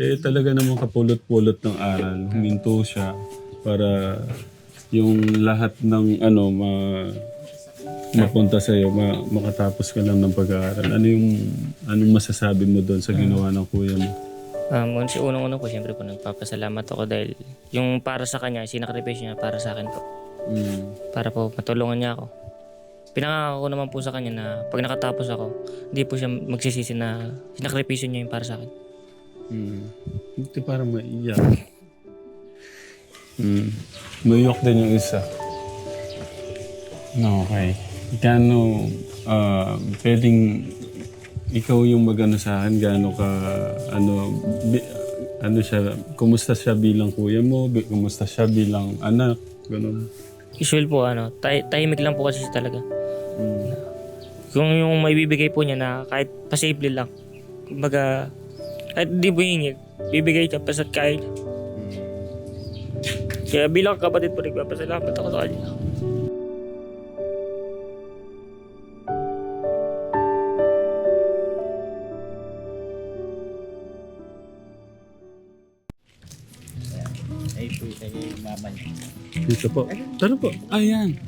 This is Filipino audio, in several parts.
eh talaga namang kapulot-pulot ng aral. Huminto siya para yung lahat ng ano ma mapunta sa iyo, ma, makatapos ka lang ng pag-aaral. Ano yung anong masasabi mo doon sa ginawa ng kuya mo? Um, unang unang-una po, siyempre po, nagpapasalamat ako dahil yung para sa kanya, sinakripisyo niya para sa akin po. Mm. Para po matulungan niya ako. Pinangako ko naman po sa kanya na pag nakatapos ako, hindi po siya magsisisi na sinakripisyo niya yung para sa akin. Mm. Hindi parang maiyak. Mm. Maiyak din yung isa. No, okay. Gano, ah, pwedeng ikaw yung magano sa akin, gaano ka, ano, bi- ano siya, kumusta siya bilang kuya mo, bi- kumusta siya bilang anak, ganun. Usual po, ano, tay- tahimik lang po kasi siya talaga. Mm. Kung yung may bibigay po niya na kahit pasimple lang. Kumbaga, kahit hindi po hingi, bibigay pasa't kaya niya. Kaya bilang kapatid po, nagpapasalamat ako sa kanya. Ay po sa yung mama niya. Dito po. Tara po. Ayan.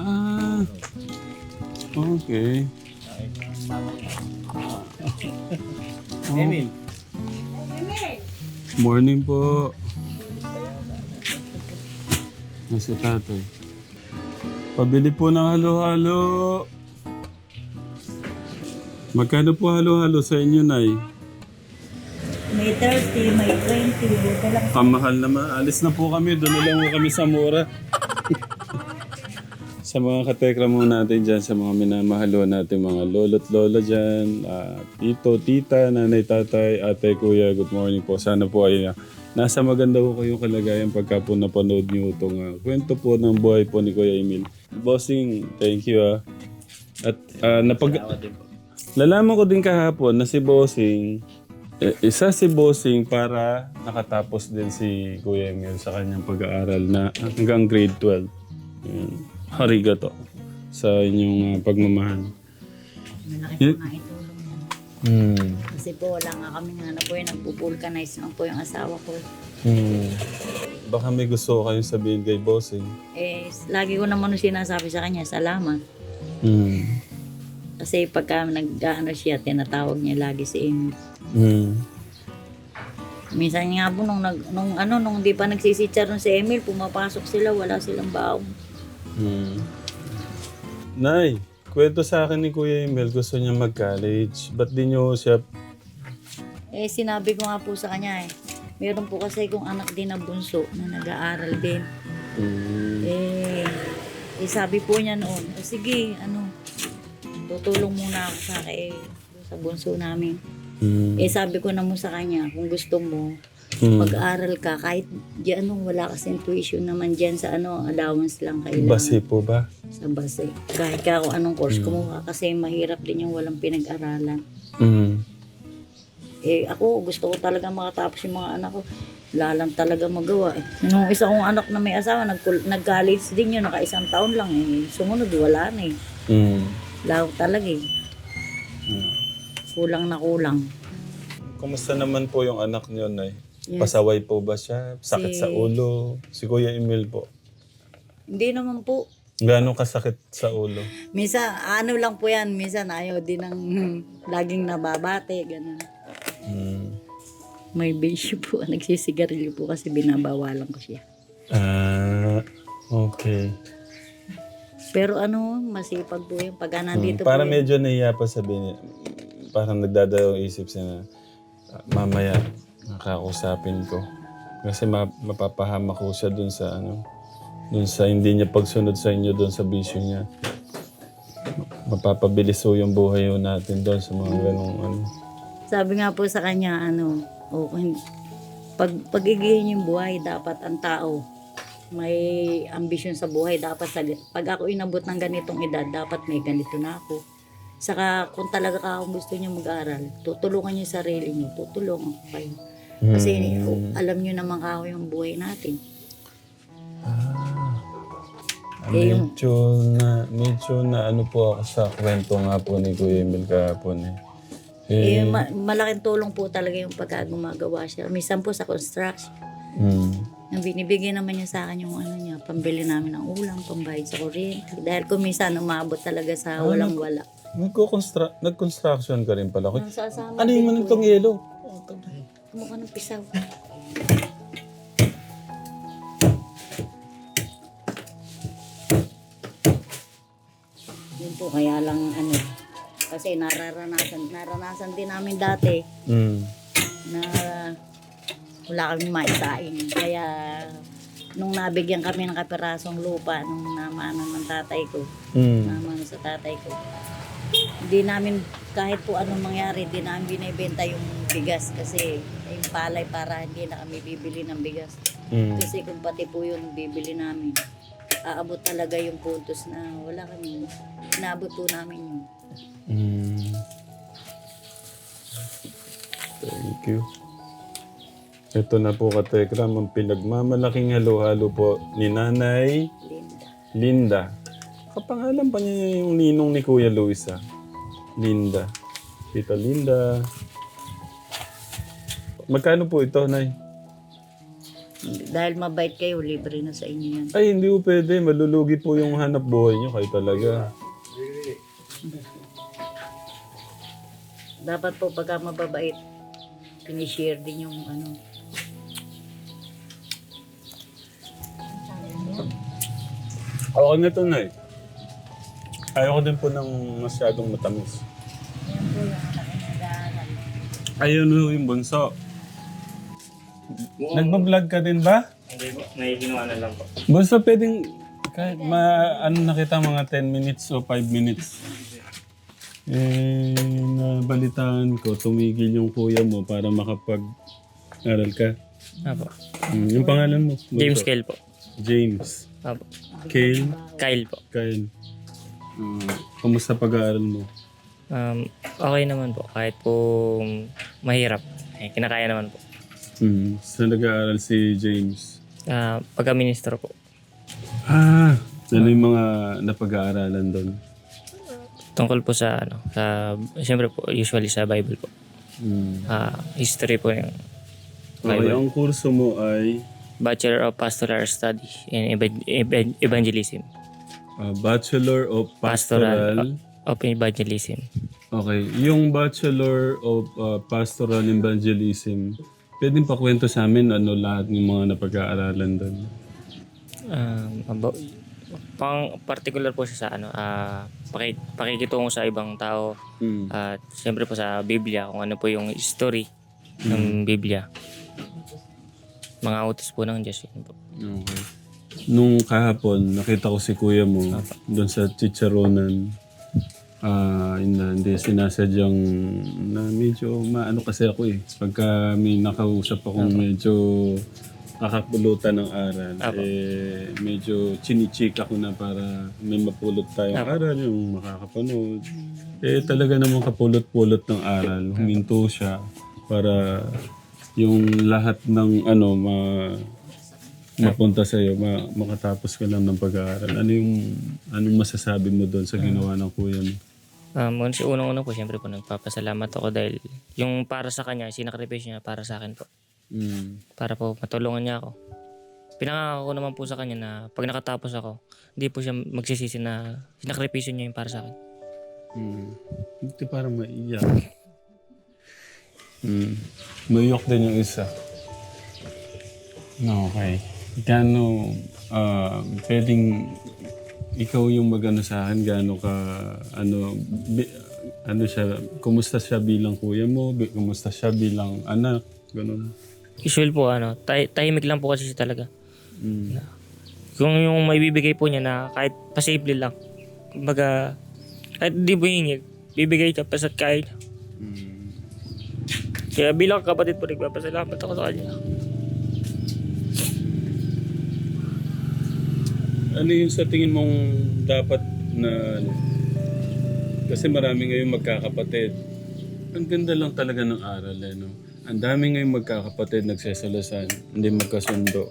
Ah. Okay. Okay, mama niya. Oh. Emil. Morning po. Nasa tatay. Pabili po ng halo-halo. Magkano po halo-halo sa inyo, Nay? May 30, may 20. Dalang Kamahal naman. Alis na po kami. Doon na lang po kami sa mura. Sa mga katekra mo natin dyan, sa mga minamahalo natin, mga lolo't lola dyan, ah, tito, tita, nanay, tatay, ate, kuya, good morning po. Sana po ay ah, nasa maganda po kayong kalagayan pagka po napanood niyo itong ah, kwento po ng buhay po ni Kuya Emil. Bossing, thank you ah. At ah, napag... Lalaman ko din kahapon na si Bossing, eh, isa si Bossing para nakatapos din si Kuya Emil sa kanyang pag-aaral na hanggang grade 12. Yan. Harigato sa inyong ah, pagmamahal. malaki po nga itulong niya. Hmm. Kasi po wala nga kami nga na po yung nagpupulkanize lang po yung asawa ko. Hmm. Baka may gusto kayong sabihin kay Bossing. Eh, lagi ko naman yung sinasabi sa kanya, salamat. Hmm. Kasi pagka nag-ano siya, tinatawag niya lagi si Amy. Hmm. Minsan nga po, nung, nag, nung, ano, nung di pa nagsisitsa ron si Emil, pumapasok sila, wala silang baong. Hmm. Nay, kwento sa akin ni Kuya Emil, gusto niya mag-college. Ba't di niyo siya... Eh, sinabi ko nga po sa kanya eh, meron po kasi kong anak din na bunso na nag-aaral din. Hmm. Eh, eh sabi po niya noon, "O, sige, ano, tutulong muna ako sa eh, sa bunso namin. Hmm. Eh sabi ko naman sa kanya, kung gusto mo, Hmm. mag-aral ka kahit di ano, wala kasi tuition naman dyan sa ano, allowance lang kailangan Base po ba? sa base. Kahit ka kung anong course kumuha kasi mahirap din yung walang pinag-aralan. Hmm. Eh ako, gusto ko talaga makatapos yung mga anak ko. Wala lang talaga magawa eh. Nung isa kong anak na may asawa, nag- nag-college din yun, naka isang taon lang eh. Sumunod, wala na eh. Hmm. Law talaga eh. Kulang na kulang. Kumusta naman po yung anak niyo, Nay? Yes. Pasaway po ba siya? Sakit Si- sa ulo? Si Kuya Emil po. Hindi naman po. Gano'ng kasakit sa ulo? Minsan, ano lang po yan, minsan ayaw din ng laging nababate, ganun. Hmm. May bisyo po, nagsisigarilyo po kasi binabawalan ko siya. Ah, okay. Pero ano, masipag po yung pagka nandito Hmm, Para po yun. medyo nahiya pa sabihin niya. Parang nagdadalawang isip siya na mamaya nakakausapin ko. Kasi ma- mapapahama ko siya dun sa ano, dun sa hindi niya pagsunod sa inyo dun sa bisyo niya. Mapapabilis ho yung buhay ho natin doon sa mga ganong ano. Sabi nga po sa kanya, ano, oh, hin- pag pagigihin yung buhay, dapat ang tao may ambisyon sa buhay. Dapat sa, pag ako inabot ng ganitong edad, dapat may ganito na ako. Saka kung talaga ka kung gusto niyo mag-aral, tutulungan niyo yung sarili niyo, tutulungan ko kayo. Kasi oh, alam niyo naman ako yung buhay natin. Eh, yung- Medyo na, medyo na ano po ako sa kwento nga po ni Kuya Emil kahapon eh. Eh, ma- malaking tulong po talaga yung pagka gumagawa siya. Minsan po sa construction. Mm. Yung binibigyan naman niya sa akin yung ano niya, pambili namin ng ulam, pambayad sa kuryente. Dahil kung minsan umabot talaga sa Ah, walang wala. Nagko-constru- nag-construction ka rin pala. Nasasama Ano din yung po manong tong yun. yelo? Kumukha ng pisaw. Yun po, kaya lang ano, kasi nararanasan, naranasan din namin dati Mm. na wala kaming maisain. Kaya nung nabigyan kami ng kapirasong lupa nung namano ng tatay ko, Mm. namano sa tatay ko, hindi namin kahit po anong mangyari, hindi namin binibenta yung bigas kasi yung palay para hindi na kami bibili ng bigas. Mm. Kasi kung pati po yun bibili namin, aabot talaga yung puntos na wala kami. Inaabot po namin yun. Mm. Thank you. Ito na po katekram ang pinagmamalaking halo-halo po ni Nanay Linda. Linda. Kapangalan pa niya yung ninong ni Kuya Luis ah. Linda. Tita Linda. Magkano po ito, Nay? Dahil mabait kayo, libre na sa inyo yan. Ay, hindi po pwede. Malulugi po yung hanap buhay niyo. Kayo talaga. Dapat po pagka mababait, pinishare din yung ano. Okay na to, Nay. Ayoko din po ng masyadong matamis. Yan po yung nag-aaral. Ayun ho yung bunso. Nagbablog ka din ba? Hindi po, may ginawa na lang po. Bunso, pwedeng kahit ma, ano na kita mga 10 minutes o 5 minutes. Eh, nabalitaan ko, tumigil yung kuya mo para makapag-aral ka. Apo. Hmm, yung pangalan mo? Bunso. James Kyle po. James. Apo. Kale. Kyle po. Kyle. Hmm, kamusta pag-aaral mo? Um, okay naman po. Kahit po mahirap. Eh, kinakaya naman po. Hmm, saan nag-aaral si James? Ah, pagka-ministro po. Ah, ano yung mga napag-aaralan doon? Tungkol po sa ano, sa siyempre po usually sa Bible po. Hmm. Ah, history po yung Okay, ang kurso mo ay Bachelor of Pastoral Study in Evan- Evan- Evangelism. ah, Bachelor of Pastoral. Of Evangelism. Okay, yung Bachelor of ah, Pastoral Evangelism, pwedeng pakwento sa amin ano lahat ng mga napag-aaralan doon? Um, about, pang particular po siya sa ano, paki, pakikitungo sa ibang tao Hmm. at siyempre po sa Biblia kung ano po yung story ng Biblia. Mga utos po ng Diyos yun po. Okay. Nung kahapon, nakita ko si kuya mo doon sa chicharonan. Ah, uh, hindi sinasadyang na medyo maano kasi ako eh. Pagka may nakausap akong medyo kakapulutan ng aral, Apo. eh medyo chinichika ko na para may mapulot tayong Apo. aral, yung makakapanood. Eh talaga namang kapulot-pulot ng aral. Huminto siya para yung lahat ng ano ma mapunta sa iyo, ma, makatapos ka lang ng pag-aaral. Ano yung anong masasabi mo doon sa ginawa ng kuya mo? Um, unang unang-una po, siyempre po nagpapasalamat ako dahil yung para sa kanya, sinakripisyo niya para sa akin po. Mm. Para po matulungan niya ako. Pinangako ko naman po sa kanya na pag nakatapos ako, hindi po siya magsisisi na sinakripisyo niya yung para sa akin. Mm. Hindi parang maiyak. Mm. Maiyak din yung isa. Okay. Gano, ah, pwedeng ikaw yung magano sa akin, gaano ka, ano, bi- ano siya, kumusta siya bilang kuya mo, bi- kumusta siya bilang anak, ganun. Usual po, ano, tay- tahimik lang po kasi siya talaga. Mm. Kung yung may bibigay po niya na kahit pasimple lang, kumbaga, kahit hindi mo bibigay ka pasa't kahit. Kaya bilang kapatid po, nagpapasalamat ako sa kanya. Ano yung sa tingin mong dapat na ano? Kasi marami ngayon magkakapatid. Ang ganda lang talaga ng aral eh, no? Ang dami ngayon magkakapatid nagsesalasan, hindi magkasundo.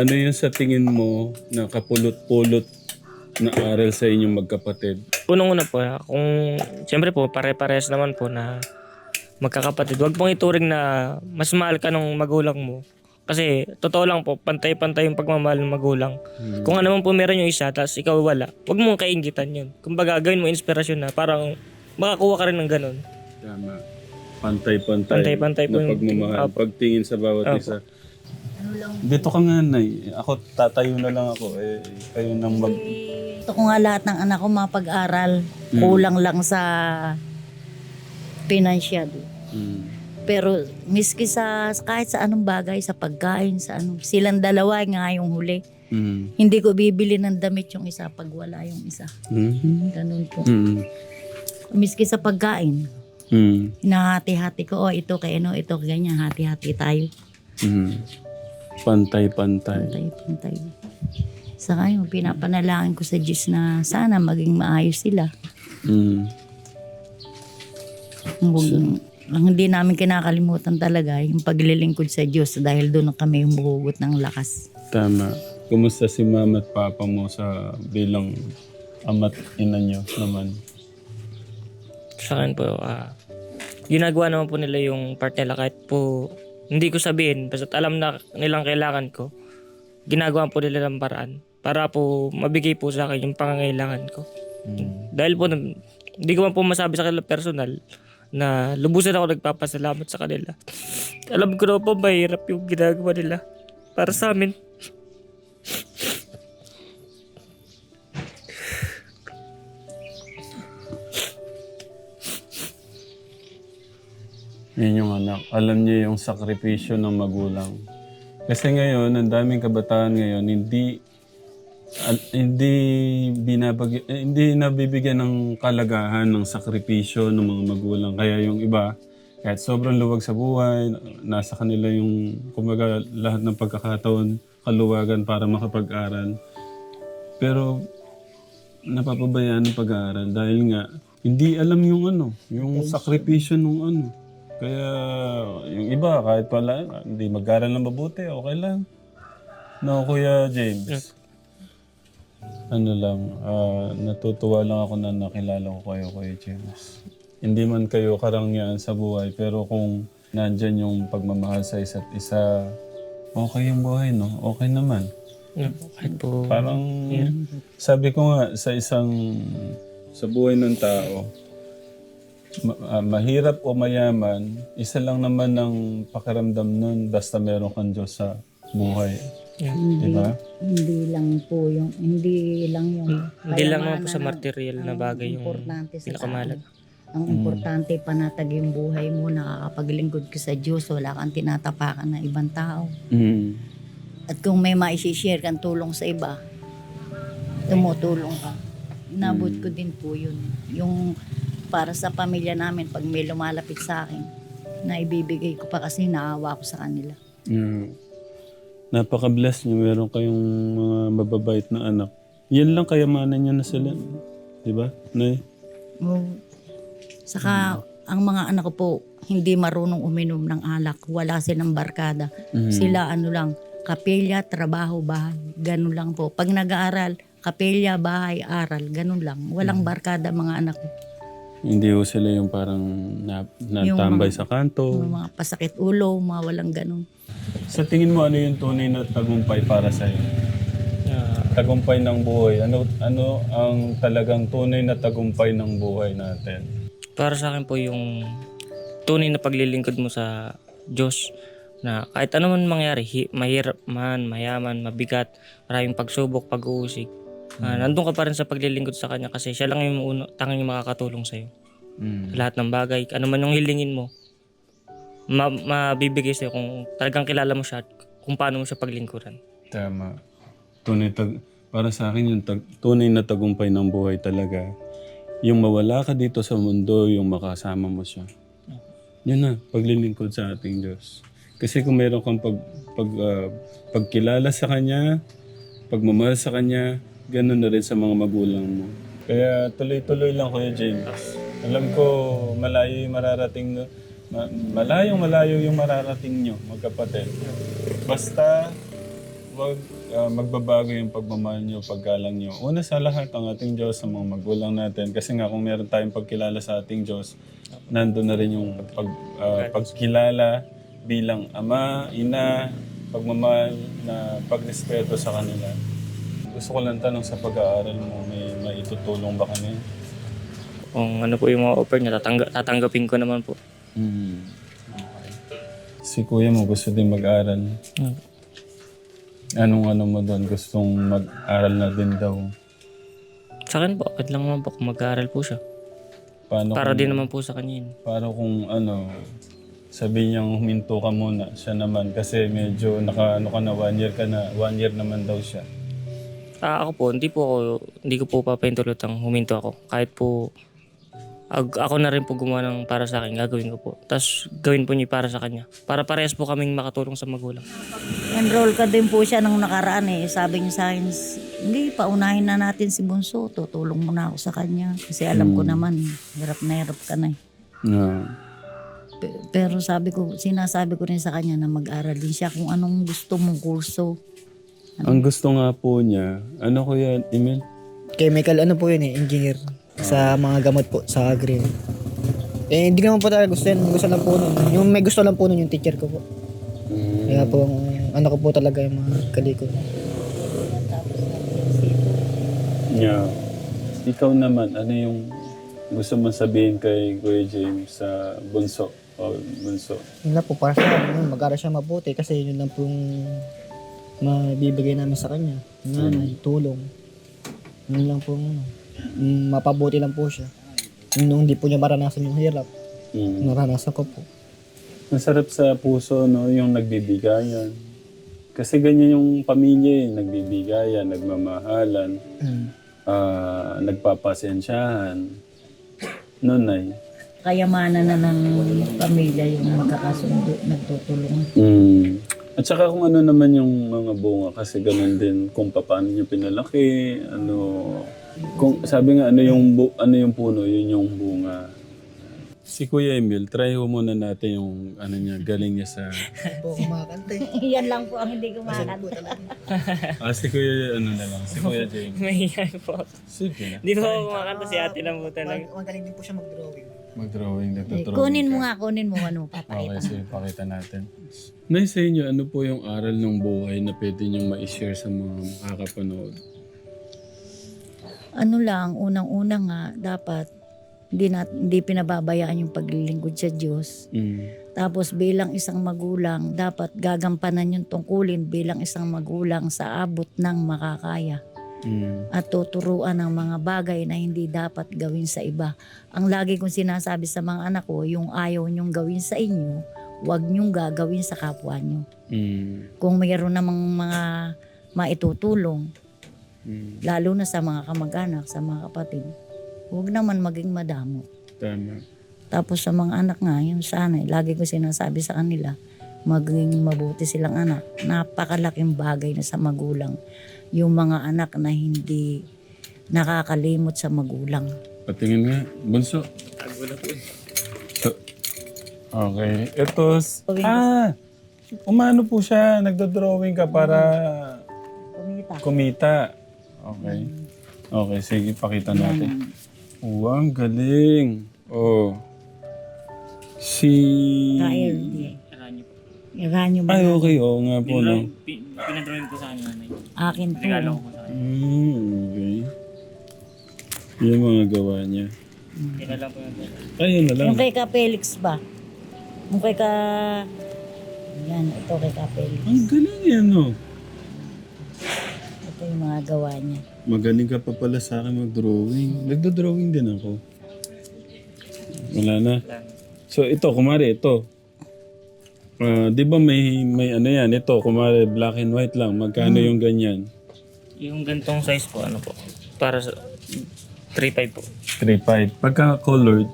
Ano yung sa tingin mo na kapulot-pulot na aral sa inyong magkapatid? Unang-una po, kung siyempre po, pare-pares naman po na magkakapatid. Huwag pong ituring na mas mahal ka ng magulang mo. Kasi totoo lang po, pantay-pantay yung pagmamahal ng magulang. Kung ano man po meron yung isa, tapos ikaw wala, huwag mong kaingitan yun. Kumbaga, gawin mo inspirasyon na parang makakuha ka rin ng ganun. Tama. Pantay-pantay. Pantay-pantay po yung- pagmamahal. Apo. Pagtingin sa bawat Apo. isa. Dito ka nga, Nay. Ako, tatayo na lang ako. Eh, kayo nang mag... Ito ko nga lahat ng anak ko mapag-aral. Kulang lang sa financial. Mm. Pero miski sa kahit sa anong bagay, sa pagkain, sa ano, silang dalawa nga yung huli. Mm. Hindi ko bibili ng damit yung isa pag wala yung isa. Mm. Ganun po. Mm. Miski sa pagkain, Mm. hinahati-hati ko, oh ito kay ano, ito kay ganyan, hati-hati tayo. Mm. Pantay-pantay. Pantay-pantay. Saka yung pinapanalangin ko sa Diyos na sana maging maayos sila. Mm. Huwag, ang hindi namin kinakalimutan talaga yung paglilingkod sa Diyos dahil doon kami humuhugot ng lakas. Tama. Kumusta si mama at papa mo sa bilang ama't ina nyo naman? Sa akin po, ah, ginagawa naman po nila yung part nila kahit po hindi ko sabihin, basta alam na nilang kailangan ko, ginagawa po nila ng paraan para po mabigay po sa akin yung pangangailangan ko. Dahil po, hindi ko man po masabi sa kanila personal na lubusan ako nagpapasalamat sa kanila. Alam ko na po mahirap yung ginagawa nila para sa amin. Yun yung anak. Alam niya yung sakripisyo ng magulang. Kasi ngayon, ang daming kabataan ngayon, hindi al- hindi binabag eh, hindi nabibigyan ng kalagahan ng sakripisyo ng mga magulang. Kaya yung iba, kahit sobrang luwag sa buhay, nasa kanila yung kumbaga lahat ng pagkakataon, kaluwagan para makapag-aral. Pero napapabayaan ng pag-aaral dahil nga hindi alam yung ano, yung sakripisyo nung ano. Kaya yung iba kahit pala hindi mag-aral ng mabuti, okay lang. No, Kuya James. Ano lang, ah, natutuwa lang ako na nakilala ko kayo, Kuya James. Hindi man kayo karangyan sa buhay, pero kung nandyan yung pagmamahal sa isa't isa, okay yung buhay, no? Okay naman. Yeah, kahit po, Parang sabi ko nga sa isang sa buhay ng tao, ma- ah, mahirap o mayaman, isa lang naman ang pakiramdam nun basta meron kang Diyos sa buhay. Yeah. Di ba? Hindi lang po yung, hindi lang yung hindi lang naman po sa material na ang bagay yung importante sa pinakamahalaga. tao. Ang importante, panatag yung buhay mo, nakakapaglingkod ka sa Diyos, wala kang tinatapakan ng ibang tao. Mm. At kung may maisishare kang tulong sa iba, tumutulong ka. Inabot ko din po yun. Yung para sa pamilya namin, pag may lumalapit sa akin, na ibibigay ko pa kasi naawa ko sa kanila. Yeah. Napaka-bless niyo. Meron kayong mga mababait na anak. Yan lang kayamanan niyo na sila. Di ba? Nay? Oo. Saka, ang mga anak ko po, hindi marunong uminom ng alak. Wala silang barkada. Mhm. Sila ano lang, kapilya, trabaho, bahay. Ganun lang po. Pag nag-aaral, kapilya, bahay, aral. Ganun lang. Walang barkada mga anak ko. Hindi ho sila yung parang na, natambay sa kanto. Yung mga pasakit ulo, mga walang ganun. Sa tingin mo, ano yung tunay na tagumpay para sa'yo? Ah, Tagumpay ng buhay. Ano ano ang talagang tunay na tagumpay ng buhay natin? para sa akin po yung tunay na paglilingkod mo sa Diyos na kahit ano man mangyari, hi- mahirap man, mayaman, mabigat, maraming pagsubok, pag-uusig, ah, nandun ka pa rin sa paglilingkod sa Kanya kasi siya lang yung uno, tanging makakatulong sa'yo. Sa lahat ng bagay, ano man yung hilingin mo, ma- mabibigay sa'yo kung talagang kilala mo siya at kung paano mo siya paglingkuran. Tama. Tunay tag para sa akin yung tag, tunay na tagumpay ng buhay talaga. Yung mawala ka dito sa mundo, yung makasama mo siya. Yun na, paglilingkod sa ating Diyos. Kasi kung meron kang pag, pag, ah, pagkilala sa Kanya, pagmamahal sa Kanya, ganun na rin sa mga magulang mo. Kaya tuloy-tuloy lang Kuya James. Alam ko malayo yung mararating na, ma, malayong malayo yung mararating nyo, magkapatid. Basta wag ah, magbabago yung pagmamahal nyo, paggalang nyo. Una sa lahat, ang ating Diyos sa mga magulang natin. Kasi nga kung meron tayong pagkilala sa ating Diyos, nandun na rin yung pag, ah, pagkilala bilang ama, ina, pagmamahal na pagrespeto sa kanila. Gusto ko lang tanong sa pag-aaral mo, may maitutulong ba kami? Kung ano po yung mga offer niya, tatangga- tatanggapin ko naman po. Hmm. Okay. Si kuya mo gusto din mag-aral. Hmm. Anong ano mo doon? Gustong mag-aral na din daw. Sa akin po, okay lang naman po kung mag-aaral po siya. Paano Para kung, din naman po sa kanya yun. Para kung ano, sabi niyang huminto ka muna, siya naman. Kasi medyo naka, ano ka na, one year ka na. One year naman daw siya. Ah, ako po, hindi po ako, hindi ko po papahintulutang huminto ako. Kahit po, ag- ako na rin po gumawa ng para sa akin, gagawin ko po. Tapos gawin po niya para sa kanya. Para parehas po kaming makatulong sa magulang. Enroll ka din po siya nung nakaraan eh. Sabi niya sa akin, hindi, paunahin na natin si Bunso. Tutulong muna ako sa kanya. Kasi alam ko naman, hirap na hirap ka na eh. No. Pe- Pero sabi ko, sinasabi ko rin sa kanya na mag-aral din siya kung anong gusto mong kurso. Ang gusto nga po niya, ano kuya, Emil? chemical ano po yun eh, engineer. Sa mga gamot po, sa agri. Eh, hindi naman po talaga gusto yan. Gusto lang po nun. Yung may gusto lang po nun yung teacher ko po. Kaya po, ang ano ko po talaga yung mga kaliko. Yeah. Ikaw naman, ano yung gusto mong sabihin kay Kuya James sa bunso? O bunso? Yun lang po, para sa akin, yun, mag-aral siya mabuti kasi yun lang pong mabibigay namin sa kanya. Yung nanay, tulong. Yun lang po, ano, mm, mapabuti lang po siya. Nung hindi po niya maranasan yung hirap, Mm. naranasan ko po. Masarap sa puso, no, yung nagbibigayan. Kasi ganyan yung pamilya, eh. nagbibigayan, nagmamahalan, Mm. ah, nagpapasensyahan. Nonay. Kayamanan na ng pamilya yung magkakasundo, nagtutulungan. Mm. At saka kung ano naman yung mga bunga kasi ganun din kung paano niyo pinalaki, ano kung sabi nga ano yung bu- ano yung puno, yun yung bunga. Si Kuya Emil, try ho muna natin yung ano niya, galing niya sa po kumakanta eh. Yan lang po ang hindi kumakanta. Ah, si Kuya ano na lang, si Kuya James. Mahihayin po ako. Sige na. Hindi po ako kumakanta si ate lang po talaga. Magaling din po siya mag-drawing. Mag-drawing na drawing kunin mo nga, kunin mo ano, Okay, papakita. sige, pakita natin. Nay, sa inyo, ano po yung aral ng buhay na pwede niyong ma-share sa mga makakapanood? Ano lang, unang-una nga, dapat hindi, na, hindi pinababayaan yung paglilingkod sa Diyos. Mm. Tapos bilang isang magulang, dapat gagampanan yung tungkulin bilang isang magulang sa abot ng makakaya Mm. at tuturuan ng mga bagay na hindi dapat gawin sa iba. Ang lagi kong sinasabi sa mga anak ko, yung ayaw nyong gawin sa inyo, huwag nyong gagawin sa kapwa nyo. Mm. Kung mayroon namang mga maitutulong, Mm. lalo na sa mga kamag-anak, sa mga kapatid, huwag naman maging madamo. Tama. Tapos sa mga anak nga, yun sana, lagi ko sinasabi sa kanila, maging mabuti silang anak. Napakalaking bagay na sa magulang. Yung mga anak na hindi nakakalimot sa magulang. Patingin nga. Bunso. So, okay. Ito. s- Ah! Umano po siya. Nagdo-drawing ka para Kumita. kumita. Okay. Okay, sige. Pakita natin. Wow, ang galing. Oh. Si... KLD. Mo. Ay, okay. Oo nga po, no? Pinadrawing ko sa kanya nanay. Akin po. Regalo ko po sa kanya. Mm, okay. Yung mga gawa niya. Kaya lang po yung Ayun na lang. Yung kay ka Felix ba? Yung kay ka... Yan, ito kay ka Felix. Ang galing yan, no? Ito yung mga gawa niya. Magaling ka pa pala sa akin mag-drawing. Nagdo-drawing din ako. Wala na. So ito, kumari ito. Ah, 'di ba may may ano yan, ito kumari black and white lang. Magkano yung ganyan? Yung gantong size po, ano po, para sa 3.5 po. 3.5. Pagka colored,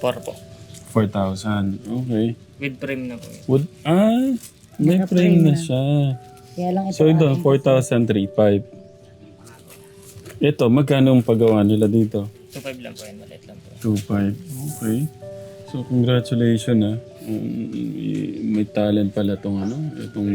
4 po. 4,000. Okay. With frame na po yun. Would, ah, may frame na siya. Kaya lang ito. So ito, 4,000, 3.5. Ito, magkano ang paggawa nila dito? 2.5 lang po yun, maliit lang po. 2.5. Okay. So, congratulations ah. Um, may talent pala tong ano, itong